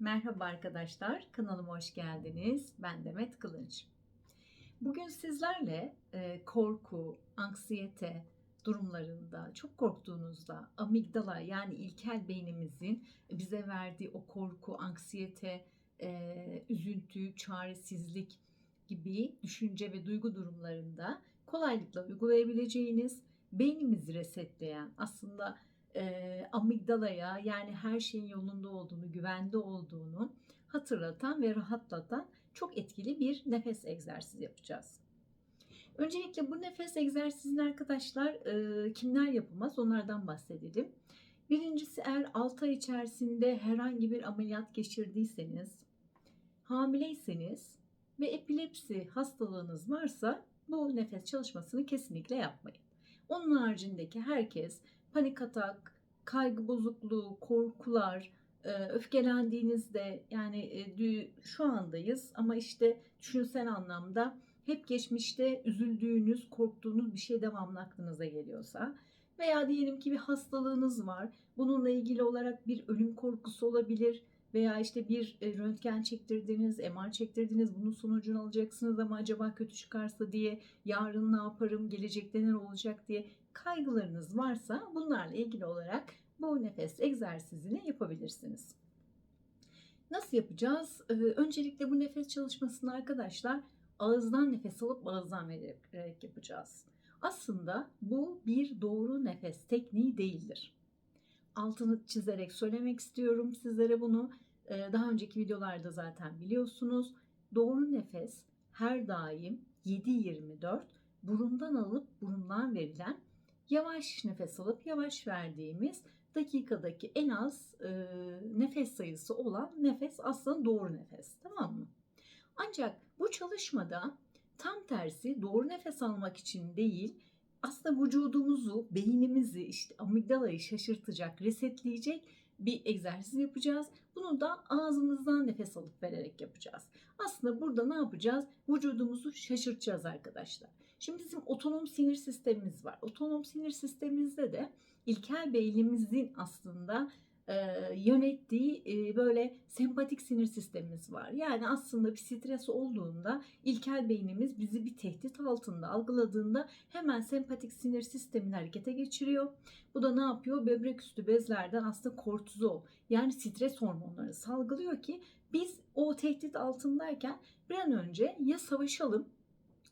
Merhaba arkadaşlar, kanalıma hoş geldiniz. Ben Demet Kılınç. Bugün sizlerle e, korku, anksiyete durumlarında, çok korktuğunuzda amigdala yani ilkel beynimizin bize verdiği o korku, anksiyete, e, üzüntü, çaresizlik gibi düşünce ve duygu durumlarında kolaylıkla uygulayabileceğiniz beynimizi resetleyen aslında e, amigdalaya yani her şeyin yolunda olduğunu, güvende olduğunu hatırlatan ve rahatlatan çok etkili bir nefes egzersizi yapacağız. Öncelikle bu nefes egzersizini arkadaşlar e, kimler yapamaz onlardan bahsedelim. Birincisi eğer 6 ay içerisinde herhangi bir ameliyat geçirdiyseniz, hamileyseniz ve epilepsi hastalığınız varsa bu nefes çalışmasını kesinlikle yapmayın. Onun haricindeki herkes panik atak, kaygı bozukluğu, korkular, e, öfkelendiğinizde yani e, şu andayız ama işte düşünsel anlamda hep geçmişte üzüldüğünüz, korktuğunuz bir şey devamlı aklınıza geliyorsa veya diyelim ki bir hastalığınız var. Bununla ilgili olarak bir ölüm korkusu olabilir veya işte bir e, röntgen çektirdiniz, MR çektirdiniz, bunun sonucunu alacaksınız ama acaba kötü çıkarsa diye yarın ne yaparım, gelecekte ne olacak diye kaygılarınız varsa bunlarla ilgili olarak bu nefes egzersizini yapabilirsiniz. Nasıl yapacağız? Ee, öncelikle bu nefes çalışmasını arkadaşlar ağızdan nefes alıp ağızdan vererek yapacağız. Aslında bu bir doğru nefes tekniği değildir. Altını çizerek söylemek istiyorum sizlere bunu. Ee, daha önceki videolarda zaten biliyorsunuz. Doğru nefes her daim 7-24 burundan alıp burundan verilen yavaş nefes alıp yavaş verdiğimiz dakikadaki en az e, nefes sayısı olan nefes aslında doğru nefes tamam mı? Ancak bu çalışmada tam tersi doğru nefes almak için değil aslında vücudumuzu, beynimizi, işte amigdalayı şaşırtacak, resetleyecek bir egzersiz yapacağız. Bunu da ağzımızdan nefes alıp vererek yapacağız. Aslında burada ne yapacağız? Vücudumuzu şaşırtacağız arkadaşlar. Şimdi bizim otonom sinir sistemimiz var. Otonom sinir sistemimizde de ilkel beynimizin aslında e, yönettiği e, böyle sempatik sinir sistemimiz var. Yani aslında bir stres olduğunda ilkel beynimiz bizi bir tehdit altında algıladığında hemen sempatik sinir sistemini harekete geçiriyor. Bu da ne yapıyor? Böbrek üstü bezlerden aslında kortizol yani stres hormonları salgılıyor ki biz o tehdit altındayken bir an önce ya savaşalım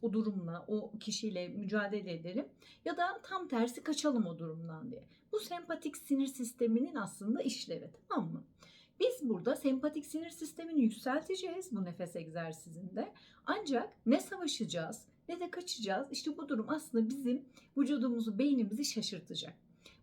o durumla, o kişiyle mücadele edelim ya da tam tersi kaçalım o durumdan diye. Bu sempatik sinir sisteminin aslında işlevi tamam mı? Biz burada sempatik sinir sistemini yükselteceğiz bu nefes egzersizinde. Ancak ne savaşacağız ne de kaçacağız. İşte bu durum aslında bizim vücudumuzu, beynimizi şaşırtacak.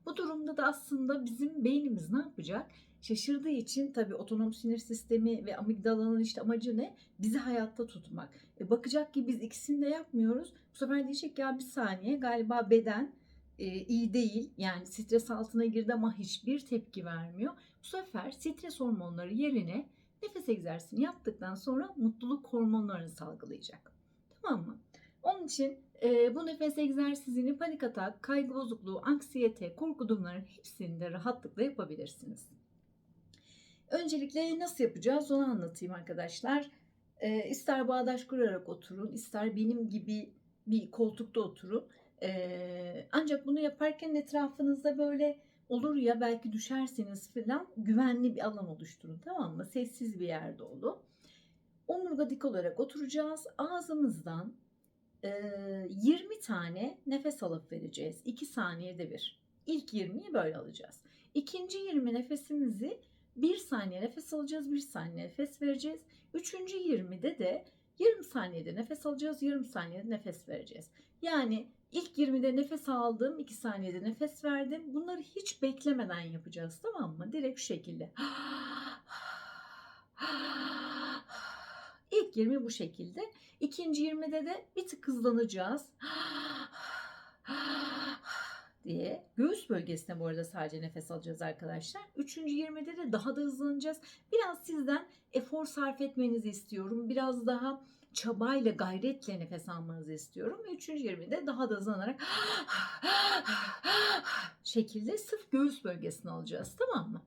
Bu durumda da aslında bizim beynimiz ne yapacak? Şaşırdığı için tabii otonom sinir sistemi ve amigdalanın işte amacı ne? Bizi hayatta tutmak. E bakacak ki biz ikisini de yapmıyoruz. Bu sefer diyecek ya bir saniye galiba beden e, iyi değil. Yani stres altına girdi ama hiçbir tepki vermiyor. Bu sefer stres hormonları yerine nefes egzersizini yaptıktan sonra mutluluk hormonlarını salgılayacak. Tamam mı? Onun için e, bu nefes egzersizini panik atak, kaygı bozukluğu, anksiyete, korku durumlarının hepsini de rahatlıkla yapabilirsiniz. Öncelikle nasıl yapacağız onu anlatayım arkadaşlar. E, ister bağdaş kurarak oturun, ister benim gibi bir koltukta oturun. E, ancak bunu yaparken etrafınızda böyle olur ya belki düşerseniz falan güvenli bir alan oluşturun tamam mı? Sessiz bir yerde olun. Omurga dik olarak oturacağız. Ağzımızdan 20 tane nefes alıp vereceğiz. 2 saniyede bir. İlk 20'yi böyle alacağız. İkinci 20 nefesimizi 1 saniye nefes alacağız, 1 saniye nefes vereceğiz. Üçüncü 20'de de yarım saniyede nefes alacağız, yarım saniyede nefes vereceğiz. Yani ilk 20'de nefes aldım, 2 saniyede nefes verdim. Bunları hiç beklemeden yapacağız tamam mı? Direkt şu şekilde. İlk 20 bu şekilde. İkinci 20'de de bir tık hızlanacağız. diye. Göğüs bölgesine bu arada sadece nefes alacağız arkadaşlar. Üçüncü 20'de de daha da hızlanacağız. Biraz sizden efor sarf etmenizi istiyorum. Biraz daha çabayla, gayretle nefes almanızı istiyorum. Ve üçüncü 20'de daha da hızlanarak şekilde sırf göğüs bölgesini alacağız. Tamam mı?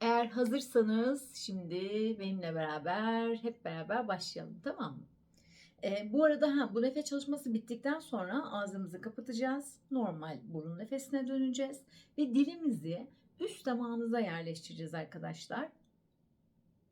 Eğer hazırsanız şimdi benimle beraber hep beraber başlayalım tamam mı? Ee, bu arada ha, bu nefes çalışması bittikten sonra ağzımızı kapatacağız. Normal burun nefesine döneceğiz. Ve dilimizi üst damağımıza yerleştireceğiz arkadaşlar.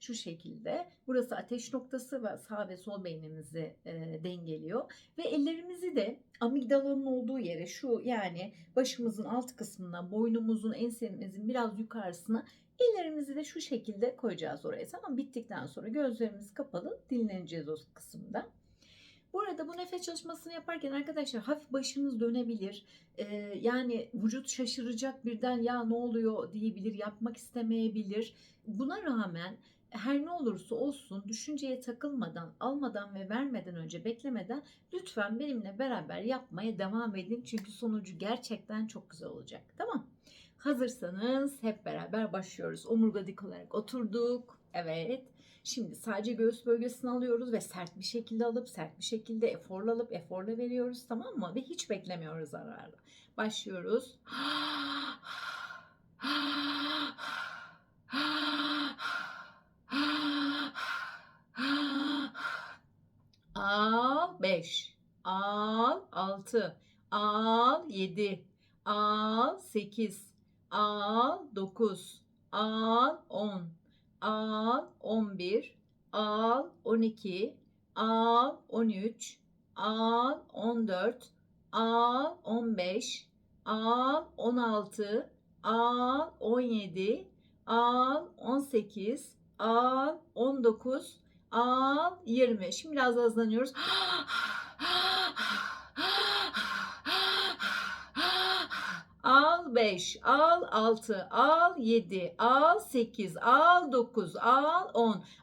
Şu şekilde. Burası ateş noktası ve sağ ve sol beynimizi e, dengeliyor. Ve ellerimizi de amigdalanın olduğu yere şu yani başımızın alt kısmına, boynumuzun, ensemizin biraz yukarısına ellerimizi de şu şekilde koyacağız oraya. Tamam bittikten sonra gözlerimiz kapalı dinleneceğiz o kısımda. Bu arada bu nefes çalışmasını yaparken arkadaşlar hafif başınız dönebilir. Ee, yani vücut şaşıracak birden ya ne oluyor diyebilir, yapmak istemeyebilir. Buna rağmen her ne olursa olsun düşünceye takılmadan, almadan ve vermeden önce beklemeden lütfen benimle beraber yapmaya devam edin. Çünkü sonucu gerçekten çok güzel olacak. Tamam. Hazırsanız hep beraber başlıyoruz. Omurga dik olarak oturduk. Evet. Şimdi sadece göğüs bölgesini alıyoruz ve sert bir şekilde alıp sert bir şekilde eforla alıp eforla veriyoruz tamam mı? Ve hiç beklemiyoruz ara ara. Başlıyoruz. Al 5. Al 6. Al 7. Al 8. Al 9. Al 10. Al 11. Al 12. Al 13. Al 14. Al 15. Al 16. Al 17. Al 18. Al 19. Al 20. Şimdi biraz hızlanıyoruz. Al 5, al 6, al 7, al 8, al 9,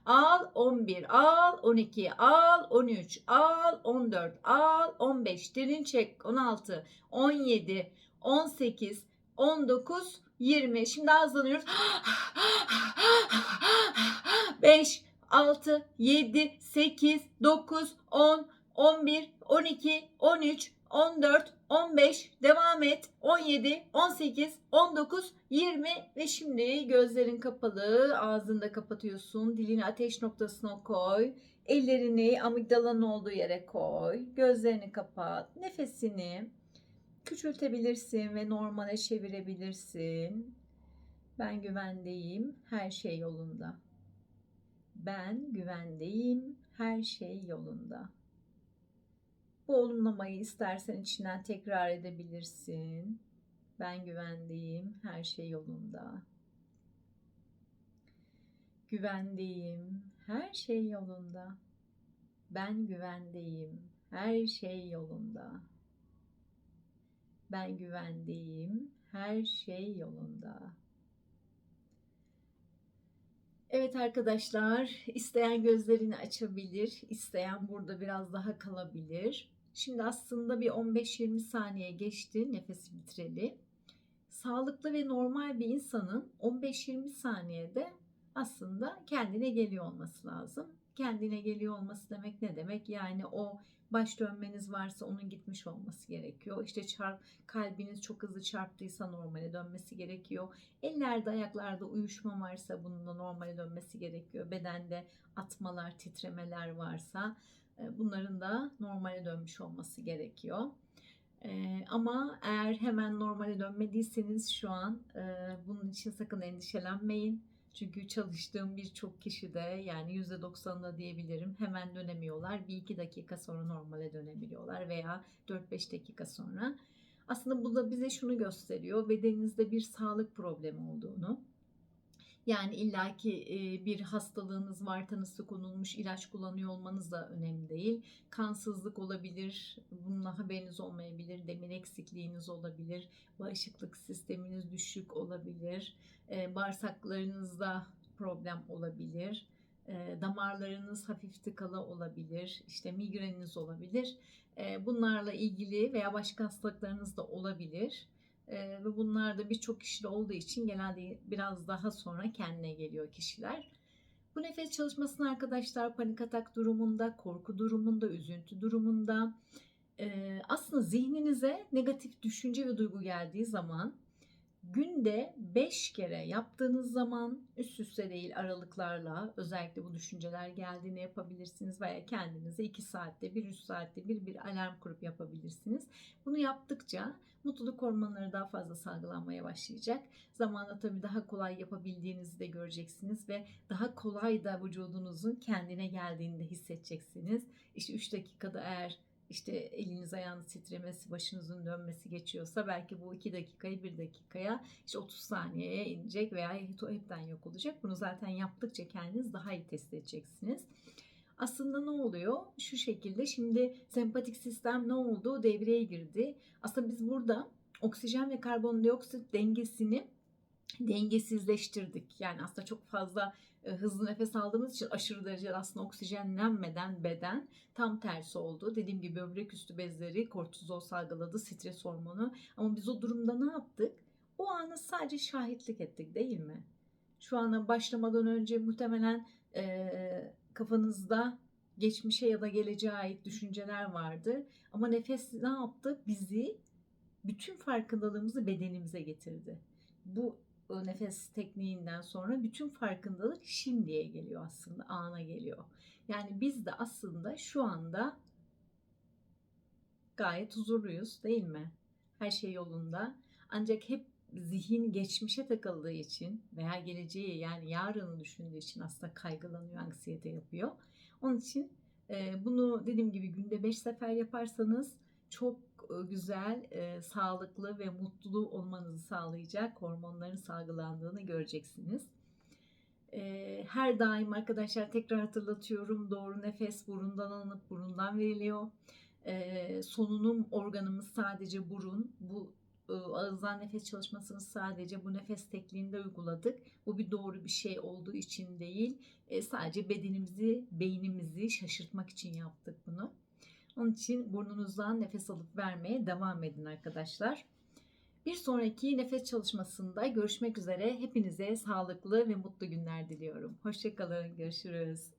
al 10, al 11, al 12, al 13, al 14, al 15, derin çek 16, 17, 18, 19, 20. Şimdi hızlanıyoruz. 5, 6, 7, 8, 9, 10, 11, 12, 13, 14, 15, devam et. 17, 18, 19, 20 ve şimdi gözlerin kapalı, ağzını da kapatıyorsun. Dilini ateş noktasına koy. Ellerini amigdalanın olduğu yere koy. Gözlerini kapat. Nefesini küçültebilirsin ve normale çevirebilirsin. Ben güvendeyim. Her şey yolunda. Ben güvendeyim. Her şey yolunda. Bu olumlamayı istersen içinden tekrar edebilirsin. Ben güvendeyim. Her şey yolunda. Güvendeyim. Her şey yolunda. Ben güvendeyim. Her şey yolunda. Ben güvendeyim. Her şey yolunda. Evet arkadaşlar, isteyen gözlerini açabilir, isteyen burada biraz daha kalabilir. Şimdi aslında bir 15-20 saniye geçti nefesi bitireli. Sağlıklı ve normal bir insanın 15-20 saniyede aslında kendine geliyor olması lazım. Kendine geliyor olması demek ne demek? Yani o baş dönmeniz varsa onun gitmiş olması gerekiyor. İşte çarp, kalbiniz çok hızlı çarptıysa normale dönmesi gerekiyor. Ellerde ayaklarda uyuşma varsa bunun da normale dönmesi gerekiyor. Bedende atmalar, titremeler varsa bunların da normale dönmüş olması gerekiyor. Ama eğer hemen normale dönmediyseniz şu an bunun için sakın endişelenmeyin. Çünkü çalıştığım birçok kişi de yani %90'da diyebilirim hemen dönemiyorlar. Bir iki dakika sonra normale dönebiliyorlar veya 4-5 dakika sonra. Aslında bu da bize şunu gösteriyor. Bedeninizde bir sağlık problemi olduğunu. Yani illaki bir hastalığınız var, tanısı konulmuş, ilaç kullanıyor olmanız da önemli değil. Kansızlık olabilir, bununla haberiniz olmayabilir, demir eksikliğiniz olabilir, bağışıklık sisteminiz düşük olabilir, bağırsaklarınızda problem olabilir, damarlarınız hafif tıkalı olabilir, işte migreniniz olabilir. Bunlarla ilgili veya başka hastalıklarınız da olabilir ve bunlar da birçok kişide olduğu için genelde biraz daha sonra kendine geliyor kişiler. Bu nefes çalışmasını arkadaşlar panik atak durumunda, korku durumunda, üzüntü durumunda aslında zihninize negatif düşünce ve duygu geldiği zaman Günde 5 kere yaptığınız zaman üst üste değil aralıklarla özellikle bu düşünceler geldiğinde yapabilirsiniz veya kendinize 2 saatte bir 3 saatte bir bir alarm kurup yapabilirsiniz. Bunu yaptıkça mutluluk hormonları daha fazla salgılanmaya başlayacak. Zamanla tabii daha kolay yapabildiğinizi de göreceksiniz ve daha kolay da vücudunuzun kendine geldiğini de hissedeceksiniz. İşte 3 dakikada eğer işte eliniz ayağınız titremesi, başınızın dönmesi geçiyorsa belki bu 2 dakikayı 1 dakikaya işte 30 saniyeye inecek veya hepten yok olacak. Bunu zaten yaptıkça kendiniz daha iyi test edeceksiniz. Aslında ne oluyor? Şu şekilde şimdi sempatik sistem ne oldu? Devreye girdi. Aslında biz burada oksijen ve karbondioksit dengesini dengesizleştirdik. Yani aslında çok fazla hızlı nefes aldığımız için aşırı derecede aslında oksijenlenmeden beden tam tersi oldu. Dediğim gibi böbrek üstü bezleri kortizol salgıladı, stres hormonu. Ama biz o durumda ne yaptık? O anı sadece şahitlik ettik değil mi? Şu ana başlamadan önce muhtemelen e, kafanızda geçmişe ya da geleceğe ait düşünceler vardı. Ama nefes ne yaptı? Bizi bütün farkındalığımızı bedenimize getirdi. Bu nefes tekniğinden sonra bütün farkındalık şimdiye geliyor aslında, ana geliyor. Yani biz de aslında şu anda gayet huzurluyuz değil mi? Her şey yolunda. Ancak hep zihin geçmişe takıldığı için veya geleceği yani yarını düşündüğü için aslında kaygılanıyor, anksiyete yapıyor. Onun için bunu dediğim gibi günde 5 sefer yaparsanız çok güzel, e, sağlıklı ve mutlu olmanızı sağlayacak hormonların salgılandığını göreceksiniz. E, her daim arkadaşlar tekrar hatırlatıyorum doğru nefes burundan alınıp burundan veriliyor. E, solunum organımız sadece burun. Bu e, ağızdan nefes çalışmasını sadece bu nefes tekniğinde uyguladık. Bu bir doğru bir şey olduğu için değil. E, sadece bedenimizi, beynimizi şaşırtmak için yaptık bunu. Onun için burnunuzdan nefes alıp vermeye devam edin arkadaşlar. Bir sonraki nefes çalışmasında görüşmek üzere. Hepinize sağlıklı ve mutlu günler diliyorum. Hoşçakalın. Görüşürüz.